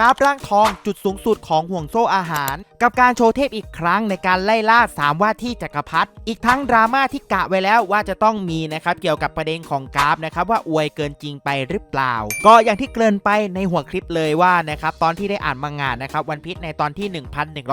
กราฟร่างทองจุดสูงสุดของห่วงโซ่อาหาร กับการโชว์เทพอีกครั้งในการไล่ล่าสามว่าที่จักรพรรดิอีกทั้งดราม่าที่กะไว้แล้วว่าจะต้องมีนะครับเกี่ยวกับประเด็นของกราฟนะครับว่าอวยเกินจริงไปหรือเปล่า ก็อย่างที่เกริ่นไปในหัวคลิปเลยว่านะครับตอนที่ได้อ่านมังงะนะครับวันพิษในตอนที่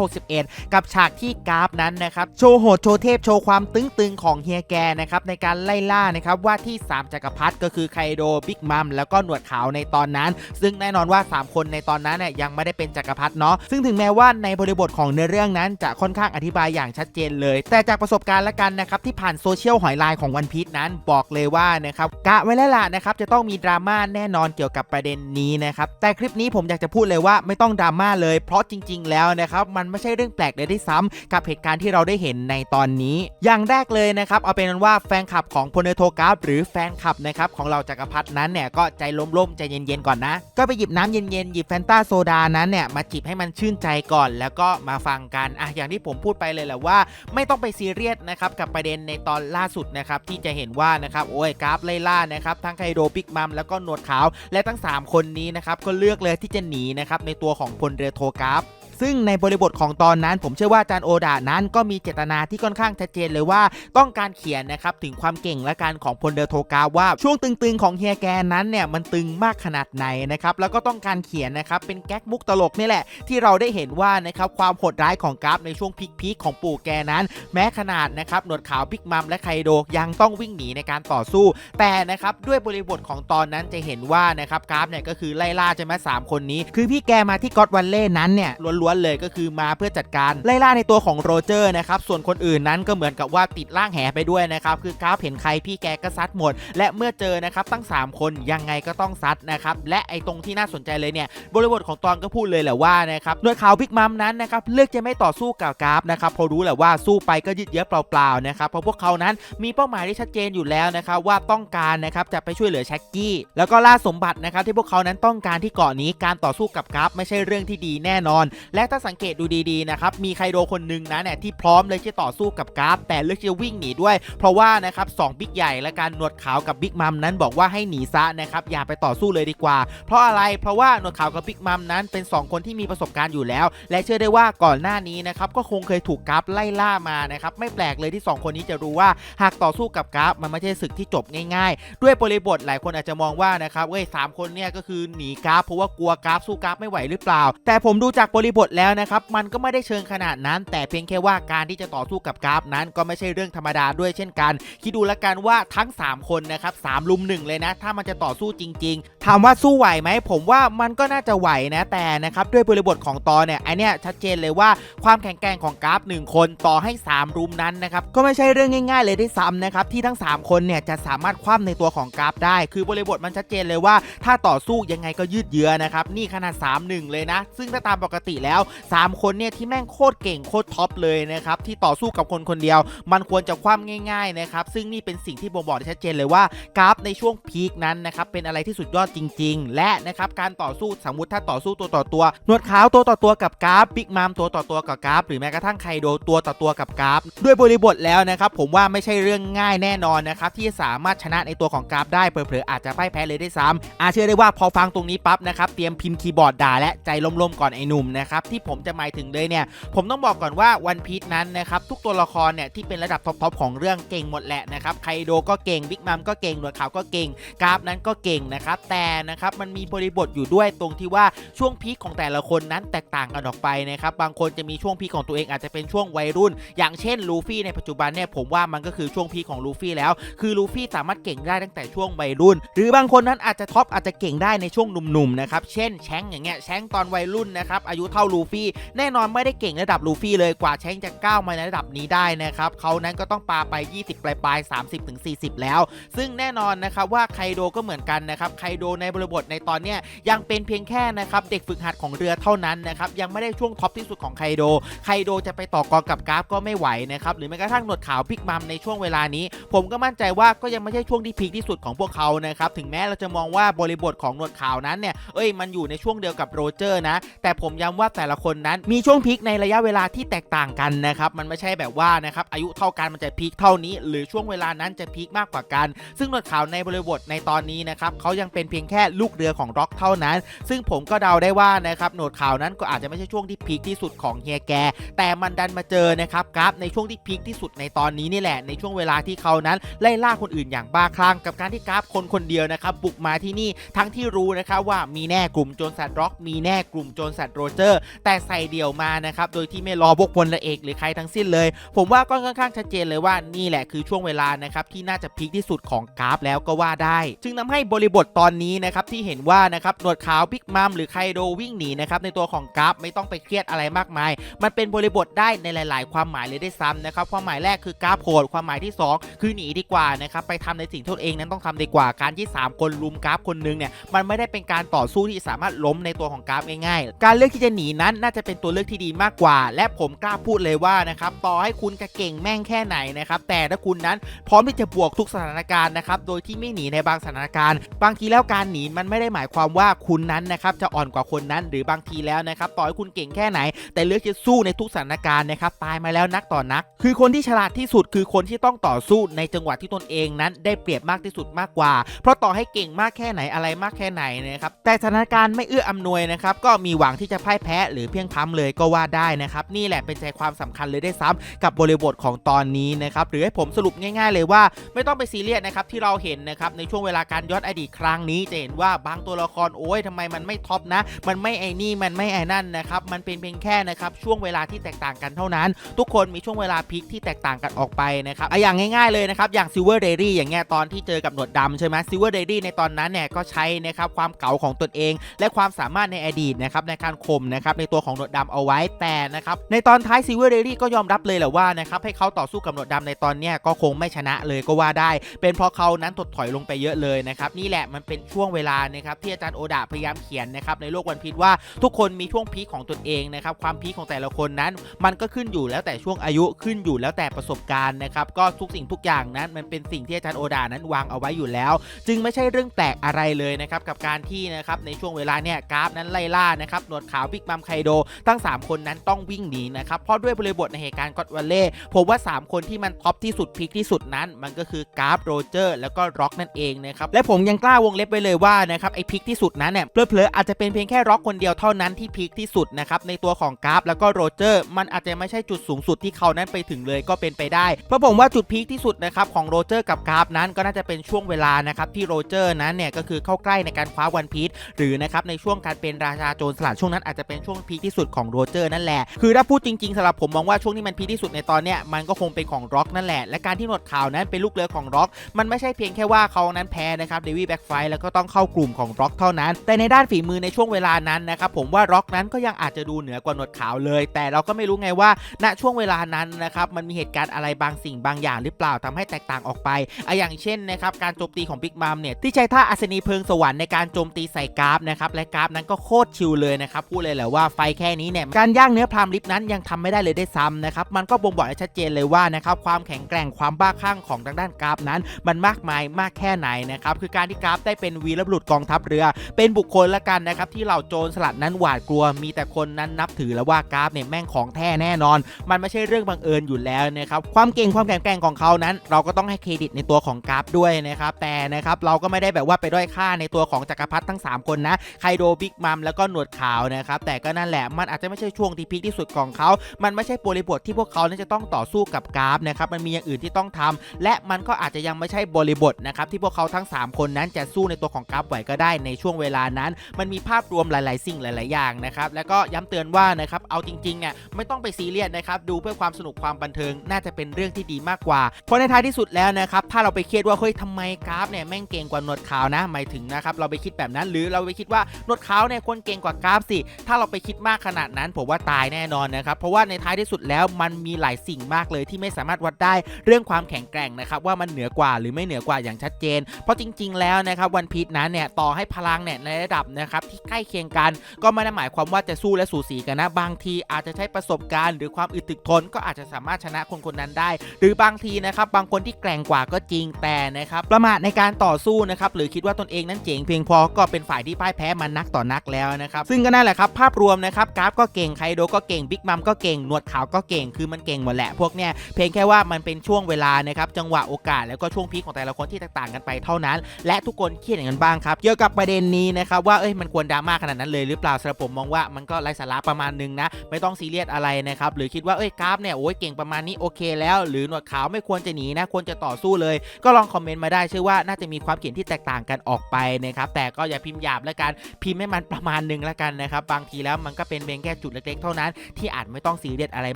1161 กับฉากที่กราฟนั้นนะครับโชว์โหดโชว์เทพโชว์ความตึงๆของเฮียแกนะครับในการไล่ล่านะครับว่าที่ 3 จักรพรรดิก็คือไคโดบิ๊กมัมแล้วก็หนวดขาวในตอนนั้น ซึ่งแน่นอนว่า 3 คนในตอนนั้นเนี่ยยังไม่ได้เป็นจักรพรรดิเนาะซึ่งถึงแม้ว่าในบริบทของเนื้อเรื่องนั้นจะค่อนข้างอธิบายอย่างชัดเจนเลย แต่จากประสบการณ์ละกันนะครับที่ผ่านโซเชียลหอยลายของวันพีชนั้นบอกเลยว่านะครับกะไว้แล้วล่ะนะครับจะต้องมีดราม่าแน่นอนเกี่ยวกับประเด็นนี้นะครับแต่คลิปนี้ผมอยากจะพูดเลยว่าไม่ต้องดราม่าเลย เพราะจริง ๆ แล้วนะครับมันไม่ใช่เรื่องแปลกเลยที่ซ้ำกับเหตุการณ์ที่เราได้เห็นในตอนนี้ อย่างแรกเลยนะครับเอาเป็นว่าแฟนคลับของพลเนโทกราฟหรือแฟนคลับนะครับของเราจักรพรรดินั้นเนี่ยก็ใจล่มๆใจเย็นๆก่อนนะ ก็ไปหยิบน้ำเย็นๆหยิบแฟนตาโซดานั้นเนี่ยมาจิบให้มันชื่นใจก่อน แล้วก็มาฟังกันอะอย่างที่ผมพูดไปเลยแหละว่า ไม่ต้องไปซีเรียสนะครับกับประเด็นในตอนล่าสุดนะครับที่จะเห็นว่านะครับโอ้ยกราฟไล่ล่านะครับทั้งไคโดปิกมัมแล้วก็หนวดขาว และทั้ง 3 คนนี้นะครับก็เลือกเลยที่จะหนีนะครับในตัวของพลเรือโทกราฟ ซึ่งในบริบทของตอนนั้นผมเชื่อว่าอาจารย์โอดานั้นก็มีเจตนาที่ค่อนข้างชัดเจนเลยว่าต้องการเขียนนะครับถึงความเก่งและการของพลเดอร์โทกาว่าช่วงตึงๆของเฮียแกนั้นเนี่ยมันตึงมากขนาดไหนนะครับแล้วก็ต้องการเขียนนะครับเป็นแก๊กมุกตลกนี่แหละ ที่เราได้เห็นว่านะครับความโหดร้ายของกราฟในช่วงพีคๆของปู่แกนั้น แม้ขนาดนะครับหนวดขาวพิกมัมและไคโดยังต้องวิ่งหนีในการต่อสู้ แต่นะครับด้วยบริบทของตอนนั้นจะเห็นว่านะครับกราฟเนี่ยก็คือไล่ล่าใช่ไหมสามคนนี้ คือพี่แกมาที่ก็อดวันเล่นั้นเนี่ยล้วนๆเลยก็คือมาเพื่อจัดการไล่ล่าในตัวของโรเจอร์นะครับส่วนคนอื่นนั้นก็เหมือนกับว่าติดล่างแหไปด้วยนะครับคือกราฟเห็นใครพี่แกก็ซัดหมด และเมื่อเจอนะครับตั้ง 3 คนยังไงก็ต้องซัดนะครับและไอ้ตรงที่น่าสนใจเลยเนี่ยบริบทของตอนก็พูดเลยแหละว่านะครับหน่วยข่าวพิกมัมนั้นนะครับเลือกจะไม่ต่อสู้กับกราฟนะครับเพราะรู้แหละว่าสู้ไปก็ยืดเยื้อเปล่าๆนะครับเพราะพวกเขานั้นมีเป้าหมายที่ชัดเจนอยู่แล้วนะครับว่าต้องการนะครับจะไปช่วยเหลือแช็กกี้แล้วก็ล่าสมบัตินะครับที่พวกเขานั้นต้องการที่เกาะนี้การต่อสู้กับกราฟไม่ใช่เรื่องที่ดีแน่นอนและถ้าสังเกตดูดีๆนะครับมีไคโดคนหนึ่งนะเนี่ยที่พร้อมเลยที่ต่อสู้กับกราฟ แต่เลือกที่จะวิ่งหนีด้วย เพราะว่านะครับสองบิ๊กใหญ่และการหนวดขาวกับบิ๊กมัมนั้นบอกว่าให้หนีซะนะครับอย่าไปต่อสู้เลยดีกว่า เพราะอะไรเพราะว่าหนวดขาวกับบิ๊กมัมนั้นเป็น 2 คนที่มีประสบการณ์อยู่แล้ว และเชื่อได้ว่าก่อนหน้านี้นะครับก็คงเคยถูกกราฟไล่ล่ามานะครับไม่แปลกเลยที่ 2 คนนี้จะรู้ว่าหากต่อสู้กับกราฟมันไม่ใช่ศึกที่จบง่าย ๆ ด้วยบริบทหลายคนอาจจะมองว่านะครับเว้ยสามคนเนี่ยก็คือหนีกราฟเพราะว่ากลัวกราฟสู้กราฟไม่ไหวหรือเปล่า แต่ผมดูจากบริบทแล้วนะครับ มันก็ไม่ได้เชิงขนาดนั้น แต่เพียงแค่ว่าการที่จะต่อสู้กับกราฟนั้นก็ไม่ใช่เรื่องธรรมดาด้วยเช่นกัน คิดดูล้วกันว่าทั้ง 3 คนนะครับสามลุมหนึ่งเลยนะ ถ้ามันจะต่อสู้จริง ๆ ถามว่าสู้ไหวไหม ผมว่ามันก็น่าจะไหวนะ แต่นะครับด้วยบริบทของตอนเนี่ยไอเนี้ยชัดเจนเลยว่าความแข็งแกร่งของกราฟ 1 คนต่อให้ 3 รุมนั้นนะครับก็ไม่ใช่เรื่องง่าย ๆ เลยที่ซ้ำนะครับที่ทั้ง 3 คนเนี่ยจะสามารถคว่ำในตัวของกราฟได้ คือบริบทมันชัดเจนเลยว่า ถ้าต่อสู้ยังไงก็ยืดเยื้อนะครับนี่ขนาด 3-1 เลยนะ ซึ่งถ้าตามปกติแล้ว3 คนเนี่ยที่แม่งโคตรเก่งโคตรท็อปเลยนะครับที่ต่อสู้กับคนคนเดียว มันควรจะคว่ำง่าย ๆนะครับ ซึ่งนี่เป็นสิ่งที่บ่งบอกได้ชัดเจนเลยว่ากราฟในช่วงพีคนั้นนะครับเป็นอะไรที่สุดยอดจริง ๆ และนะครับการต่อสู้สมมติถ้าต่อสู้ตัวต่อตัวหนวดขาวตัวต่อตัวกับกราฟบิ๊กมัมตัวต่อตัวกับกราฟหรือแม้กระทั่งไคโดตัวต่อตัวกับกราฟด้วยบริบทแล้วนะครับผมว่าไม่ใช่เรื่องง่ายแน่นอนนะครับที่จะสามารถชนะในตัวของกราฟได้เผลอๆอาจจะพ่ายแพ้เลยได้ซ้ำอาเชื่อได้ว่าพอฟังตรงนี้ปั๊บนะครับเตรียมพิมพ์คีย์บอร์ดด่าและใจล้มๆก่อนไอ้หนุ่มนะครับที่ผมจะหมายถึงเลยเนี่ย ผมต้องบอกก่อนว่าวันพี e นั้นนะครับ ทุกตัวละครเนี่ยที่เป็นระดับท็อปๆของเรื่องเก่งหมดแหละนะครับไคโดก็เก่งบิ๊กมัมก็เก่งหนวดขาวก็เก่งกราฟนั้นก็เก่งนะครับแต่นะครับมันมีบริบทอยู่ด้วยตรงที่ว่าช่วงพีคของแต่ละคนนั้นแตกต่างกันออกไปนะครับบางคนจะมีช่วงพีคของตัวเองอาจจะเป็นช่วงวัยรุ่น อย่างเช่นลูฟี่ในปัจจุบันเนี่ยผมว่ามันก็คือช่วงพีคของลูฟี่แล้ว คือลูฟี่สามารถเก่งได้ตั้งแต่ช่วงวัยรุ่น หรือบางคนนั้นอาจจะท็อปอาจจะเก่งได้ในช่วงหนุ่มๆนะครับเช่นแชงอย่างเงี้ยแชงตอนวัยรุ่นนะครับอายุเท่าลูฟี่แน่นอนไม่ได้เก่งระดับลูฟี่เลยกว่าแชงจะก้าวมาในระดับนี้ได้นะครับเขานั้นก็ต้องปาไป 20 ปลายปลายๆ30ถึง40 แล้ว ซึ่งแน่นอนนะครับว่าไคโดก็เหมือนกันนะครับไคโดในบริบทในตอนเนี้ยยังเป็นเพียงแค่นะครับเด็กฝึกหัดของเรือเท่านั้นนะครับยังไม่ได้ช่วงท็อปที่สุดของไคโดไคโดจะไปต่อกรกับกราฟก็ไม่ไหวนะครับหรือแม้กระทั่งหนวดขาวพิกมัมในช่วงเวลานี้ ผมก็มั่นใจว่าก็ยังไม่ใช่ช่วงที่พีคที่สุดของพวกเขานะครับถึงแม้เราจะมองว่าบริบทของหนวดขาวนั้นเนี่ยเอ้ยมันอยู่ในช่วงเดียวกับโรเจอร์นะแต่ผมย้ำว่าแต่แต่ละคนนั้นมีช่วงพีคในระยะเวลาที่แตกต่างกันนะครับมันไม่ใช่แบบว่านะครับอายุเท่ากันมันจะพีคเท่านี้ หรือช่วงเวลานั้นจะพีคมากกว่ากัน ซึ่งหนวดขาวในบริบทในตอนนี้นะครับเขายังเป็นเพียงแค่ลูกเรือของร็อกเท่านั้น ซึ่งผมก็เดาได้ว่านะครับหนวดขาวนั้นก็อาจจะไม่ใช่ช่วงที่พีคที่สุดของเฮียแก แต่มันดันมาเจอนะครับกราฟในช่วงที่พีคที่สุดในตอนนี้นี่แหละในช่วงเวลาที่เขานั้นไล่ล่าคนอื่นอย่างบ้าคลั่งกับการที่กราฟคนคนเดียวนะครับบุกมาที่นี่ทั้งที่รู้นะครับว่ามีแน่กลุ่มโจรสัตว์ร็อกมีแน่กลุ่มโจรสัตว์โรเจอร์แต่ใส่เดี่ยวมานะครับโดยที่ไม่รอพวกพละเอกหรือใครทั้งสิ้นเลย ผมว่าก็ค่อนข้างชัดเจนเลยว่านี่แหละคือช่วงเวลานะครับที่น่าจะพีคที่สุดของกราฟแล้วก็ว่าได้ จึงทำให้บริบทตอนนี้นะครับที่เห็นว่านะครับหนวดขาวบิ๊กมัมหรือไคโดวิ่งหนีนะครับในตัวของกราฟไม่ต้องไปเครียดอะไรมากมาย มันเป็นบริบทได้ในหลาย ๆ ความหมายเลยได้ซ้ำนะครับความหมายแรกคือกราฟโหดความหมายที่ 2 คือหนีดีกว่านะครับไปทำในสิ่งที่ตนเองนั้นต้องทำดีกว่าการที่ 3 คนลุมกราฟคนหนึงเนี่ยมันไม่ได้เป็นการต่อสู้ที่สามารถล้มในตัวของกราฟง่าย ๆ การเลือกที่จะหนีนั้นน่าจะเป็นตัวเลือกที่ดีมากกว่า และผมกล้าพูดเลยว่านะครับต่อให้คุณจะเก่งแม่งแค่ไหนนะครับแต่ถ้าคุณนั้นพร้อมที่จะบวกทุกสถานการณ์นะครับโดยที่ไม่หนีในบางสถานการณ์ บางทีแล้วการหนีมันไม่ได้หมายความว่าคุณนั้นนะครับจะอ่อนกว่าคนนั้นหรือบางทีแล้วนะครับต่อให้คุณเก่งแค่ไหน แต่เลือกจะสู้ในทุกสถานการณ์นะครับตายมาแล้วนักต่อนัก คือคนที่ฉลาดที่สุดคือคนที่ต้องต่อสู้ในจังหวะที่ตนเองนั้น ได้เปรียบมากที่สุดมากกว่า เพราะต่อให้เก่งมากแค่ไหนอะไรมากแค่ไหนนะครับแต่สถานการณ์ไม่เอื้ออำนวยนะครับก็มีหวังที่จะพ่ายแพ้หรือเพียงพ้ำเลยก็ว่าได้นะครับ นี่แหละเป็นใจความสำคัญเลยได้ซ้ำกับบริบทของตอนนี้นะครับ หรือให้ผมสรุปง่าย ๆ เลยว่าไม่ต้องไปซีเรียสนะครับที่เราเห็นนะครับในช่วงเวลาการย้อนอดีตครั้งนี้จะเห็นว่าบางตัวละครโอ้ยทำไมมันไม่ท็อปนะ มันไม่ไอ้นี่มันไม่ไอ้นั่นนะครับมันเป็นเพียงแค่นะครับช่วงเวลาที่แตกต่างกันเท่านั้น ทุกคนมีช่วงเวลาพีคที่แตกต่างกันออกไปนะครับออย่างง่ายๆเลยนะครับอย่างซิลเวอร์เดรี่อย่างเงี้ยตอนที่เจอกับหนวดดำใช่ไหมซิลเวอร์เดรี่ในตอนนั้นเนี่ยก็ใช้นะครับความเก๋าของตนเอง และความสามารถในอดีตนะครับในการข่มนะครับในตัวของหนวดดำเอาไว้แต่นะครับในตอนท้ายซิเวอร์เดรี่ก็ยอมรับเลยแหละว่านะครับให้เขาต่อสู้กับหนวดดำในตอนเนี้ยก็คงไม่ชนะเลยก็ว่าได้ เป็นเพราะเขานั้นถดถอยลงไปเยอะเลยนะครับนี่แหละมันเป็นช่วงเวลานะครับที่อาจารย์โอดาพยายามเขียนนะครับในโลกวันพีชว่าทุกคนมีช่วงพีคของตนเองนะครับความพีคของแต่ละคนนั้น มันก็ขึ้นอยู่แล้วแต่ช่วงอายุขึ้นอยู่แล้วแต่ประสบการณ์นะครับก็ทุกสิ่งทุกอย่างนั้นมันเป็นสิ่งที่อาจารย์โอดานั้นวางเอาไว้อยู่แล้ว จึงไม่ใช่เรื่องแปลกอะไรเลยนะครับกับการที่นะครับในช่วงเวลาเนี่ยกราฟนั้นไล่ล่านะครับหนวดขาวบิ๊กมัมไคโดทั้ง 3 คนนั้นต้องวิ่งหนีนะครับ เพราะด้วยบริบทในเหตุการณ์ก็อดวัลเล่ผมว่า 3 คนที่มันท็อปที่สุดพีคที่สุดนั้น มันก็คือกราฟโรเจอร์แล้วก็ร็อกนั่นเองนะครับและผมยังกล้าวงเล็บไปเลยว่านะครับไอพีคที่สุดนั้นเนี่ยเพลอๆอาจจะเป็นเพียงแค่ร็อกคนเดียวเท่านั้นที่พีคที่สุดนะครับในตัวของกราฟแล้วก็โรเจอร์มันอาจจะไม่ใช่จุดสูงสุดที่เขานั้นไปถึงเลยก็เป็นไปได้ เพราะผมว่าจุดพีคที่สุดนะครับของโรเจอร์กับกราฟนั้นก็น่าจะเป็นช่วงเวลานะครับที่โรเจอร์นั้นเนี่ยก็คือเข้าใกล้ในการคว้าวันพีชหรือนะครับในช่วงการเป็นราชาโจรสลัดช่วงนั้นอาจจะเป็นช่วงพีคที่สุดของโรเจอร์นั่นแหละ คือถ้าพูดจริงๆสำหรับผมมองว่าช่วงที่มันพีคที่สุดในตอนเนี้ยมันก็คงเป็นของร็อกนั่นแหละ และการที่หนวดขาวนั้นเป็นลูกเรือของร็อก มันไม่ใช่เพียงแค่ว่าเขานั้นแพ้นะครับเดวี่แบ็กไฟแล้วก็ต้องเข้ากลุ่มของร็อกเท่านั้น แต่ในด้านฝีมือในช่วงเวลานั้นนะครับผมว่าร็อกนั้นก็ยังอาจจะดูเหนือกว่าหนวดขาวเลย แต่เราก็ไม่รู้ไงว่า ณช่วงเวลานั้นนะครับมันมีเหตุการณ์อะไรบางสิ่งบางอย่างหรือเปล่าทำให้แตกต่างออกไปอะอย่างเช่นนะครับการโจมตีของบิ๊กมัมเนี่ยที่ใช้ท่าอัศนีเพลิงสวรรค์ในการโจมตีใส่กราฟนะครับและกราฟนั้นก็โคตรชิลเลยนะครับพูดเลยแหละว่าไฟแค่นี้เนี่ยการย่างเนื้อพรามลิฟนั้นยังทำไม่ได้เลยได้ซ้ำนะครับมันก็บ่งบอกได้ชัดเจนเลยว่านะครับความแข็งแกร่งความบ้าคลั่งของทางด้านกราฟนั้น มันมากมายมากแค่ไหนนะครับคือการที่กราฟได้เป็นวีรบุรุษกองทัพเรือ เป็นบุคคลละกันนะครับที่เหล่าโจรสลัดนั้นหวาดกลัว มีแต่คนนั้นนับถือแล้วว่ากราฟเนี่ยแม่งของแท้แน่นอน มันไม่ใช่เรื่องบังเอิญอยู่แล้วนะครับความเก่งความแข็งแกร่งของเขานั้น เราก็ต้องให้เครดิตในตัวของกราฟด้วยนะครับแต่นะครับเราก็ไม่ได้แบบว่าไปด้อยค่าในตัวของจักรพรรดิทั้ง 3 คนนะไคโดบิ๊กมัมแล้วก็หนวดขาวนะครับแต่ก็นั่นแหละ มันอาจจะไม่ใช่ช่วงที่พีคที่สุดของเขา มันไม่ใช่บริบทที่พวกเขานั้นจะต้องต่อสู้กับกราฟนะครับ มันมีอย่างอื่นที่ต้องทำและมันก็อาจจะยังไม่ใช่บริบทนะครับที่พวกเขาทั้ง 3 คนนั้นจะสู้ในตัวของกราฟไหวก็ได้ในช่วงเวลานั้น มันมีภาพรวมหลาย ๆ สิ่งหลาย ๆ อย่างนะครับแล้วก็ย้ำเตือนว่านะครับเอาจริง ๆ เนี่ยไม่ต้องไปซีเรียสนะครับดูเพื่อความสนุกความบันเทิงน่าจะเป็นเรื่องที่ดีมากกว่า เพราะในท้ายที่สุดแล้วนะครับถ้าเราไปเครียดว่าเฮ้ยทำไมกราฟเนี่ยแม่งเก่งกว่าหนวดขาวนะหมายถึงนะครับเราไปคิดแบบนั้นหรือเราไปคิดว่าหนวดขาวเนี่ยควรเก่งกว่ากราฟสิถ้าเราไปคิดมากขนาดนั้น ผมว่าตายแน่นอนนะครับเพราะว่าในท้ายที่สุดแล้วมันมีหลายสิ่งมากเลยที่ไม่สามารถวัดได้เรื่องความแข็งแกร่งนะครับว่ามันเหนือกว่าหรือไม่เหนือกว่าอย่างชัดเจน เพราะจริง ๆ แล้วนะครับวันพีชนั้นเนี่ยต่อให้พลังเนี่ยในระดับนะครับที่ใกล้เคียงกัน ก็ไม่ได้หมายความว่าจะสู้และสูสีกันนะ บางทีอาจจะใช้ประสบการณ์ หรือความอึดถึกทนก็อาจจะสามารถชนะคนคนนั้นได้ หรือบางทีนะครับบางคนที่แกร่งกว่าก็จริงแต่นะครับประมาทในการต่อสู้นะครับหรือคิดว่าตนเองนั้นเจ๋งเพียงพอก็เป็นฝ่ายที่พ่ายแพ้มันนักต่อนักแล้วนะครับซึ่งก็นั่นแหละครับภาพรวมวมนะครับกราฟก็เก่งไคโดก็เก่งบิ๊กมัมก็เก่งหนวดขาวก็เก่งคือมันเก่งหมดแหละพวกเนี้ยเพียงแค่ว่ามันเป็นช่วงเวลานะครับจังหวะโอกาสแล้วก็ช่วงพีคของแต่ละคนที่แตกต่างกันไปเท่านั้น และทุกคนเครียดอย่างนั้นบ้างครับเกี่ยวกับประเด็นนี้นะครับว่าเอ้ยมันควรดราม่าขนาดนั้นเลยหรือเปล่าสำหรับผมมองว่ามันก็ไร้สาระประมาณนึงนะไม่ต้องซีเรียสอะไรนะครับหรือคิดว่าเอ้ยกราฟเนี่ยโอ้ยเก่งประมาณนี้โอเคแล้ว หรือหนวดขาวไม่ควรจะหนีนะควรจะต่อสู้เลย ก็ลองคอมเมนต์มาได้เชื่อว่าน่าจะมีความเขียนที่แตกต่างกันออกไปนะครับแต่ก็อย่าพิมพ์หยาบแล้วกันพิมพ์ให้มันประมาณนึงแล้วกันนะครับบางทีแล้วมันก็เป็นเพียงแค่จุดเล็กๆ เท่านั้น ที่อาจไม่ต้องซีเรียสอะไร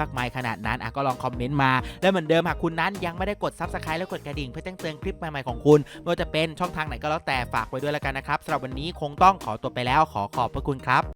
มากมายขนาดนั้นอะก็ลองคอมเมนต์มา และเหมือนเดิมหากคุณนั้นยังไม่ได้กดซับสไครต์และกดกระดิ่งเพื่อแจ้งเตือนคลิปใหม่ๆของคุณไม่ว่าจะเป็นช่องทางไหนก็แล้วแต่ฝากไว้ด้วยแล้วกันนะครับสำหรับวันนี้คงต้องขอตัวไปแล้วขอขอบพระคุณครับ